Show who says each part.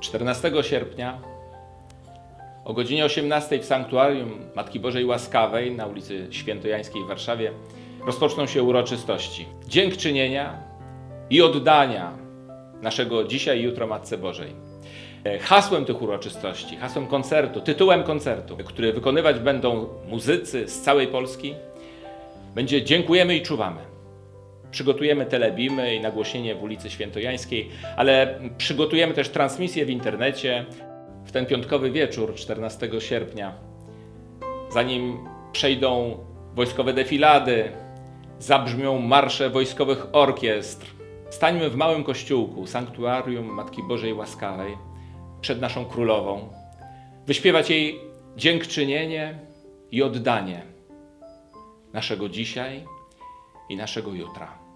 Speaker 1: 14 sierpnia o godzinie 18 w sanktuarium Matki Bożej Łaskawej na ulicy Świętojańskiej w Warszawie rozpoczną się uroczystości dziękczynienia i oddania naszego dzisiaj i jutro Matce Bożej. E, Hasłem tych uroczystości, hasłem koncertu, tytułem koncertu, który wykonywać będą muzycy z całej Polski, będzie Dziękujemy i czuwamy. Przygotujemy telebimy i nagłośnienie w ulicy Świętojańskiej, ale przygotujemy też transmisję w internecie w ten piątkowy wieczór 14 sierpnia. Zanim przejdą wojskowe defilady, zabrzmią marsze wojskowych orkiestr, stańmy w małym kościółku, sanktuarium Matki Bożej Łaskawej, przed naszą królową, wyśpiewać jej dziękczynienie i oddanie naszego dzisiaj i naszego jutra.